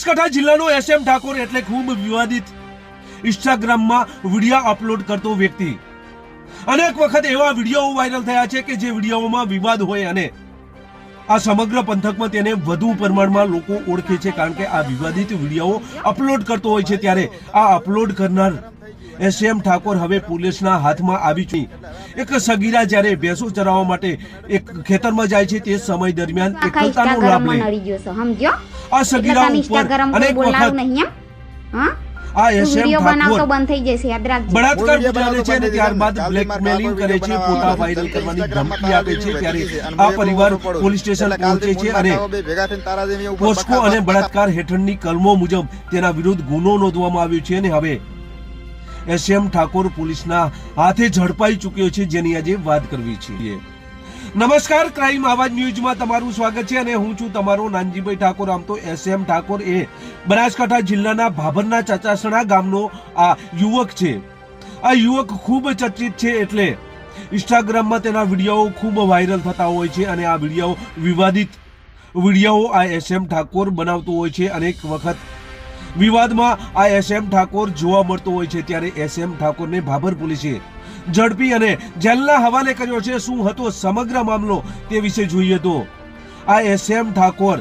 બનાસકાંઠા જિલ્લાનો એસએમ ઠાકોર એટલે ખૂબ વિવાદિત. ઇન્સ્ટાગ્રામમાં વીડિયો અપલોડ કરતો વ્યક્તિ. અનેક વખત એવા વીડિયો વાયરલ થયા છે કે જે વિડીયોમાં વિવાદ હોય અને આ સમગ્ર પંથકમાં તેને વધુ પ્રમાણમાં લોકો ઓળખે છે કારણ કે આ વિવાદિત વીડિયો અપલોડ કરતો હોય છે ત્યારે આ અપલોડ કરનાર એસએમ ઠાકોર હવે પોલીસના હાથમાં આવી છે એક સગીરા જ્યારે ભેંસો ચરાવવા માટે એક ખેતરમાં જાય છે તે સમય દરમિયાન એકલતાનો લાભ લે. આ સગીરા ઉપર અનેક વખત નહીં એમ? હા? આ એસએમ ઠાકોર બંધ થઈ જશે યાદ રાખજો. બળાત્કાર ગુજારે છે અને ત્યારબાદ બંધ થઈ જાય. બ્લેકમેલિંગ કરે છે બનાવવા વાયરલ કરવાની ધમકી આપે છે ત્યારે આ પરિવાર પોલીસ સ્ટેશન પહોંચે છે અને થાવ બે ભેગા થઈને તારા જેવી ઉપર પોસ્કો અને બળાત્કાર હેઠળની કલમો મુજબ તેના વિરુદ્ધ ગુનો નોંધવામાં આવ્યો છે અને હવે એસએમ ઠાકોર પોલીસના હાથે ઝડપાઈ ચૂક્યો છે, જેની આજે વાત કરવી છે. નમસ્કાર, ક્રાઇમ આવાજ ન્યૂઝમાં તમારું સ્વાગત છે અને હું છું તમારો નાનજીભાઈ ઠાકોર. આમ તો એસએમ ઠાકોર એ બનાસકાંઠા જિલ્લાના ભાભરના ચાચાસણા ગામનો આ યુવક છે. આ યુવક ખૂબ ચર્ચિત છે એટલે ઇન્સ્ટાગ્રામમાં તેના વીડિયો ખૂબ વાયરલ થતા હોય છે અને આ વીડિયો વિવાદિત વીડિયો આ એસએમ ઠાકોર બનાવતો હોય છે. અનેક વખત વિવાદમાં આ એસએમ ઠાકોર જોવા મળતો હોય છે ત્યારે એસએમ ઠાકોરને ભાભર પોલીસે ઝડપી અને જેલના હવાલે કર્યો છે શું હતો સમગ્ર મામલો તે વિશે જોઈએ તો આ એસએમ ઠાકોર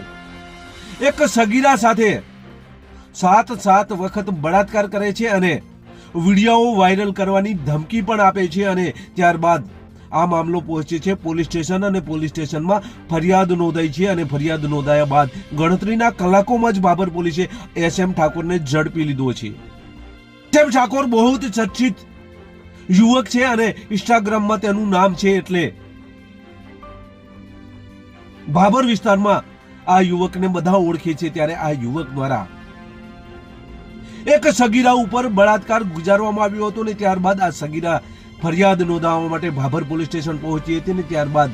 એક સગીરા સાથે સાત સાત વખત બળાત્કાર કરે છે અને વીડિયો વાયરલ કરવાની ધમકી પણ આપે છે અને ત્યારબાદ આ મામલો પહોંચે છે પોલીસ સ્ટેશન અને પોલીસ સ્ટેશનમાં ફરિયાદ નોંધાઈ છે અને ફરિયાદ નોંધાયા બાદ ગણતરીના કલાકોમાં જ બાબર પોલીસે એસએમ ઠાકોરને ઝડપી લીધો છે. એસએમ ઠાકોર બહુ જ ચર્ચિત યુવક છે અને ઇન્સ્ટાગ્રામમાં તેનું નામ છે એટલે બાબર વિસ્તારમાં આ યુવકને બધા ઓળખે છે ત્યારે આ યુવક દ્વારા એક સગીરા ઉપર બળાત્કાર ગુજારવામાં આવ્યો હતો ને ત્યારબાદ આ સગીરા ફરિયાદ નોંધાવવા માટે ભાભર પોલીસ સ્ટેશન પહોંચી હતી ને ત્યારબાદ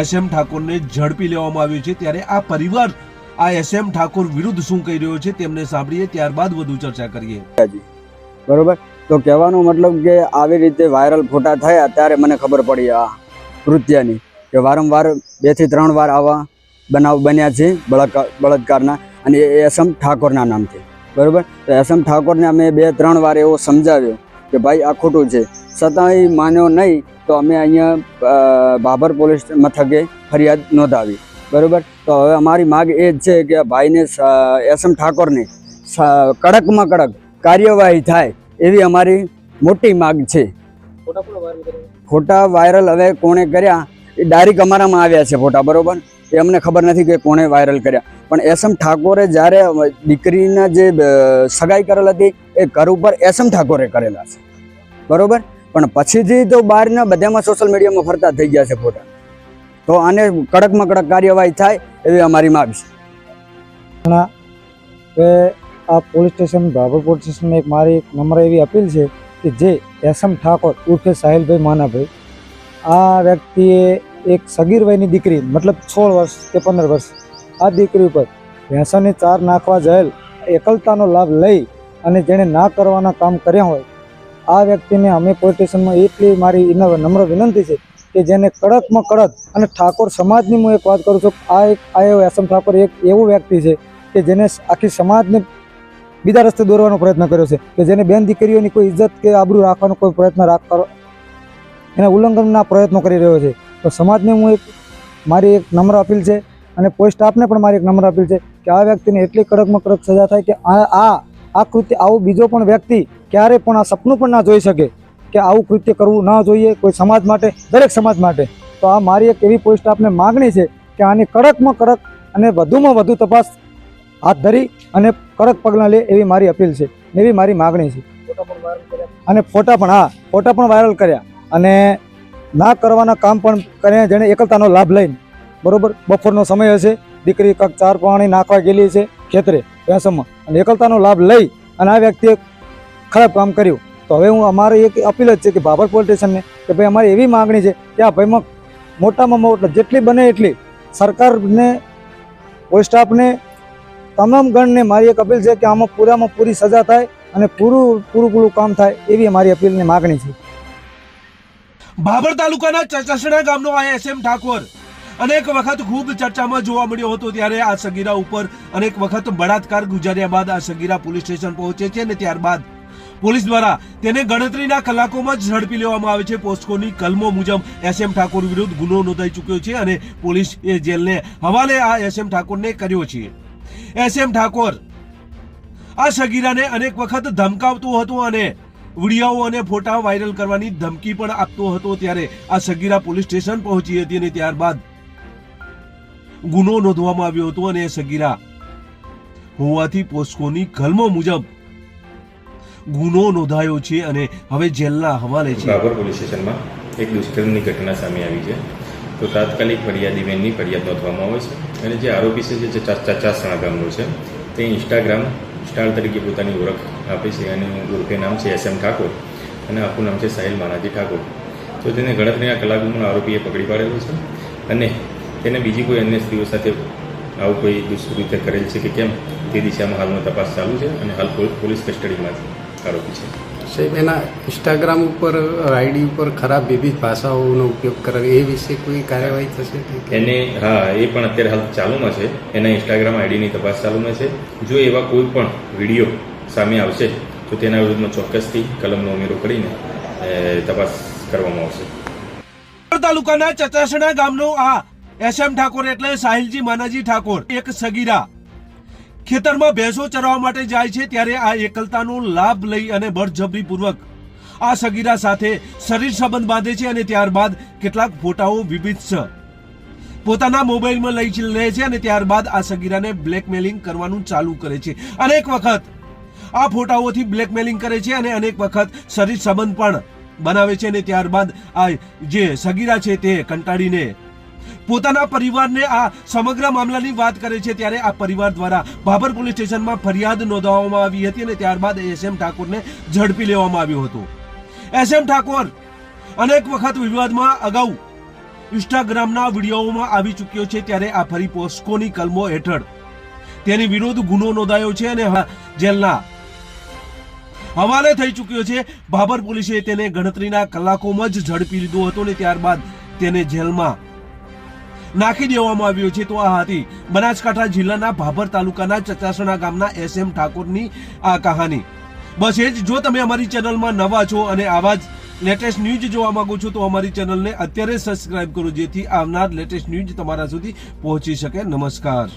એસ એમ ઠાકોરને ઝડપી લેવામાં આવ્યો છે. ત્યારે આ પરિવાર, આ એસ એમ ઠાકોર વિરુદ્ધ શું કહી રહ્યો છે તેમને સાંભળીએ, ત્યારબાદ વધુ ચર્ચા કરીએ. બરોબર? તો કહેવાનો મતલબ કે આવી રીતે વાયરલ ફોટા થયા ત્યારે મને ખબર પડી આ કૃત્યની કે વારંવાર બેથી ત્રણ વાર આવા બનાવ બન્યા છે બળાત્કારના અને એ એસમ ઠાકોરના નામથી. બરોબર? તો એસમ ઠાકોરને અમે બે ત્રણ વાર એવો સમજાવ્યો કે ભાઈ આ ખોટું છે. છતાંય માન્યો નહીં તો અમે અહીંયા બાબર પોલીસ મથકે ફરિયાદ નોંધાવી. બરાબર? તો હવે અમારી માગ એ જ છે કે ભાઈને એસ એમ ઠાકોરને કડકમાં કડક કાર્યવાહી થાય એવી અમારી મોટી માગ છે. ફોટા વાયરલ હવે કોણે કર્યા? એ ડાયરેક્ટ અમારામાં આવ્યા છે ફોટા બરાબર? એ અમને ખબર નથી કે કોણે વાયરલ કર્યા. પણ એસ એમ ઠાકોરે જ્યારે દીકરીના જે સગાઈ કરેલ હતી એ ઘર ઉપર એસએમ ઠાકોરે કરેલા છે. બરોબર? પણ પછીથી તો બહારના બધામાં સોશિયલ મીડિયામાં ફરતા થઈ ગયા છે ફોટા. તો આને કડકમાં કડક કાર્યવાહી થાય એવી અમારી માગ છે. કે આ પોલીસ સ્ટેશન ભાભર પોલીસ સ્ટેશનને એક મારી નમ્ર એવી અપીલ છે કે જે એસ એમ ઠાકોર ઉર્ફે સાહિલભાઈ માનાભાઈ, આ વ્યક્તિએ એક સગીર વયની દીકરી, મતલબ સોળ વર્ષ કે પંદર વર્ષ, આ દીકરી ઉપર ભેંસાની ચાર નાખવા જયેલ એકલતાનો લાભ લઈ અને જેણે ના કરવાના કામ કર્યા હોય, આ વ્યક્તિને અમે પોલિટિશિયનમાં એટલી મારી નમ્ર વિનંતી છે કે જેને કડકમાં કડક અને ઠાકોર સમાજની હું એક વાત કરું છું, આ એક, આ એવો એસએમ ઠાકોર એક એવો વ્યક્તિ છે કે જેને આખી સમાજને બીજા રસ્તે દોરવાનો પ્રયત્ન કર્યો છે, કે જેને બેન દીકરીઓની કોઈ ઇજ્જત કે આબરૂ રાખવાનો કોઈ પ્રયત્ન રાખ એના ઉલ્લંઘનના પ્રયત્નો કરી રહ્યો છે. તો સમાજને હું એક, મારી એક નમ્ર અપીલ છે અને પોલીસ સ્ટાફને પણ મારી એક નમ્ર અપીલ છે કે આ વ્યક્તિને એટલી કડકમાં કડક સજા થાય કે આ આ આ કૃત્ય આવો બીજો પણ વ્યક્તિ ક્યારે પણ આ સપનું પણ ના જોઈ શકે કે આવું કૃત્ય કરવું ના જોઈએ કોઈ સમાજ માટે દરેક સમાજ માટે. તો આ મારી એક એવી પોલીસ સ્ટાફને માગણી છે કે આની કડકમાં કડક અને વધુમાં વધુ તપાસ હાથ ધરી અને કડક પગલાં લે એવી મારી અપીલ છે એવી મારી માગણી છે. અને ફોટા પણ હા ફોટા પણ વાયરલ કર્યા. અને ના કરવાના કામ પણ કર્યા જેણે એકલતાનો લાભ લઈને. બરાબર? બપોરનો સમય હશે દીકરી કાંક ચાર પાણી નાખવા ગયેલી છે. ખેતરે ભેંસમાં અને એકલતાનો લાભ લઈ અને આ વ્યક્તિએ ખરાબ કામ કર્યું. તો હવે હું અમારી એક અપીલ જ છે કે બાબર પોલીસ કે ભાઈ અમારી એવી માગણી છે કે આ ભાઈમાં મોટામાં મોટા જેટલી બને એટલી સરકારને, પોલીસ સ્ટાફને, તમામ ગણને મારી એક અપીલ છે કે આમાં પૂરામાં પૂરી સજા થાય અને પૂરું પૂરું પૂરું કામ થાય એવી મારી અપીલની માગણી છે. ભાભર તાલુકાના ચચાસણા ગામનો આ એસએમ ઠાકોર અનેક વખત ખૂબ ચર્ચામાં જોવા મળ્યો હતો ત્યારે આ સગીરા ઉપર અનેક વખત બળાત્કાર ગુજાર્યા બાદ આ સગીરા પોલીસ સ્ટેશન પહોંચે છે અને ત્યારબાદ પોલીસ દ્વારા તેને ગણતરીના કલાકોમાં જ ઝડપી લેવામાં આવે છે. પોસ્કોની કલમો મુજબ એસ એમ ઠાકોર વિરુદ્ધ ગુનો નોંધાઈ ચૂક્યો છે અને પોલીસ એ જેલને હવાલે આ એસ એમ ઠાકોરને કર્યો છે. એસ એમ ઠાકોર આ સગીરાને અનેક વખત ધમકાવતો હતો અને વીડિયો અને ફોટા વાયરલ કરવાની ધમકી પણ આપતો હતો ત્યારે આ સગીરા પોલીસ સ્ટેશન પહોંચી હતી અને ત્યારબાદ ગુનો નોંધવામાં આવ્યો હતો અને સગીરા હોવાથી પોસ્કોની કલમો મુજબ ગુનો નોંધાયો છે અને હવે જેલના હવાલે છે. બાબર પોલીસ સ્ટેશનમાં એક દુષ્કર્મની ઘટના સામે આવી છે. તો તાત્કાલિક ફરિયાદી બેનની ફરિયાદ નોંધવામાં આવે છે અને જે આરોપી છે, જે ચચા- ચચાસણા ગામનો છે, તે ઇન્સ્ટાગ્રામ સ્ટાર તરીકે પોતાની ઓળખ આપે છે અને ઓળખે નામ છે એસ એમ ઠાકોર અને આખું નામ છે સાહિલ માનાજી ઠાકોર. તો તેને ગણતરીના કલાકોમાં આરોપીએ પકડી પાડેલો છે અને તેને બીજી કોઈ અન્ય સ્ત્રીઓ સાથે આવું કોઈ દુષ્કૃત્ય કરેલ છે કે કેમ? તે દિશામાં હાલમાં તપાસ ચાલુ છે અને હાલ પોલ- પોલીસ કસ્ટડીમાં આરોપી છે. સાહેબ એના ઇન્સ્ટાગ્રામ ઉપર આઈડી ઉપર ખરાબ વિવિધ ભાષાઓનો ઉપયોગ કરે એ વિશે કોઈ કાર્યવાહી થશે? એને હા એ પણ અત્યારે હાલ ચાલુમાં છે. એના ઇન્સ્ટાગ્રામ આઈડીની તપાસ ચાલુમાં છે. જો એવા કોઈ પણ વીડિયો સામે આવશે તો તેના વિરુદ્ધમાં ચોક્કસથી કલમનો ઉમેરો કરીને તપાસ કરવામાં આવશે. તાલુકાના ચચાસણા ગામનો આ એસ એમ ઠાકોર એટલે સાહિલજી માનાજી ઠાકોર, એક સગીરા. ખેતરમાં ભેંસો ચરવા માટે જાય છે ત્યારે આ એકલતાનો લાભ લઈ અને બળજબરીપૂર્વક આ સગીરા સાથે શરીર સંબંધ બાંધે છે અને ત્યારબાદ કેટલાક ફોટાઓ વિવિધ પોતાના મોબાઈલમાં લઈ લે છે અને ત્યારબાદ આ સગીરાને બ્લેકમેલિંગ કરવાનું ચાલુ કરે છે. અનેક વખત આ ફોટાઓથી બ્લેકમેલિંગ કરે છે અને અનેક વખત શરીર સંબંધ પણ બનાવે છે અને ત્યારબાદ આ જે સગીરા છે તે કંટાળીને પોતાના પરિવારને આ સમગ્ર મામલાની વાત કરે છે ત્યારે આ પરિવાર દ્વારા બાબર પોલીસ સ્ટેશનમાં ફરિયાદ નોંધાવવામાં આવી હતી અને ત્યારબાદ એસ એમ ઠાકોરને ઝડપી લેવામાં આવ્યો હતો. એસ એમ ઠાકોર, અનેક વખત વિવાદમાં અગાઉ ઇન્સ્ટાગ્રામના વિડીયોમાં આવી ચૂક્યો છે ત્યારે આ ફરી પોસ્કોની કલમો હેઠળ. તેની વિરુદ્ધ ગુનો નોંધાયો છે અને જેલના હવાલે થઈ ચૂક્યો છે. બાબર પોલીસે તેને ગણતરીના કલાકોમાં જ ઝડપી લીધો હતો ને ત્યારબાદ તેને જેલમાં નાખી દેવામાં આવ્યો છે. તો આ હતી બનાસકાંઠા જિલ્લાના ભાભર તાલુકાના ચચાસણા ગામના એસ એમ ઠાકોરની આ કહાની. બસ એ જ, જો તમે અમારી ચેનલમાં નવા છો અને આવા જ લેટેસ્ટ ન્યૂઝ જોવા માંગો છો, તો અમારી ચેનલને અત્યારે સબસ્ક્રાઇબ કરો, જેથી આવનાર લેટેસ્ટ ન્યૂઝ તમારા સુધી પહોંચી શકે. નમસ્કાર.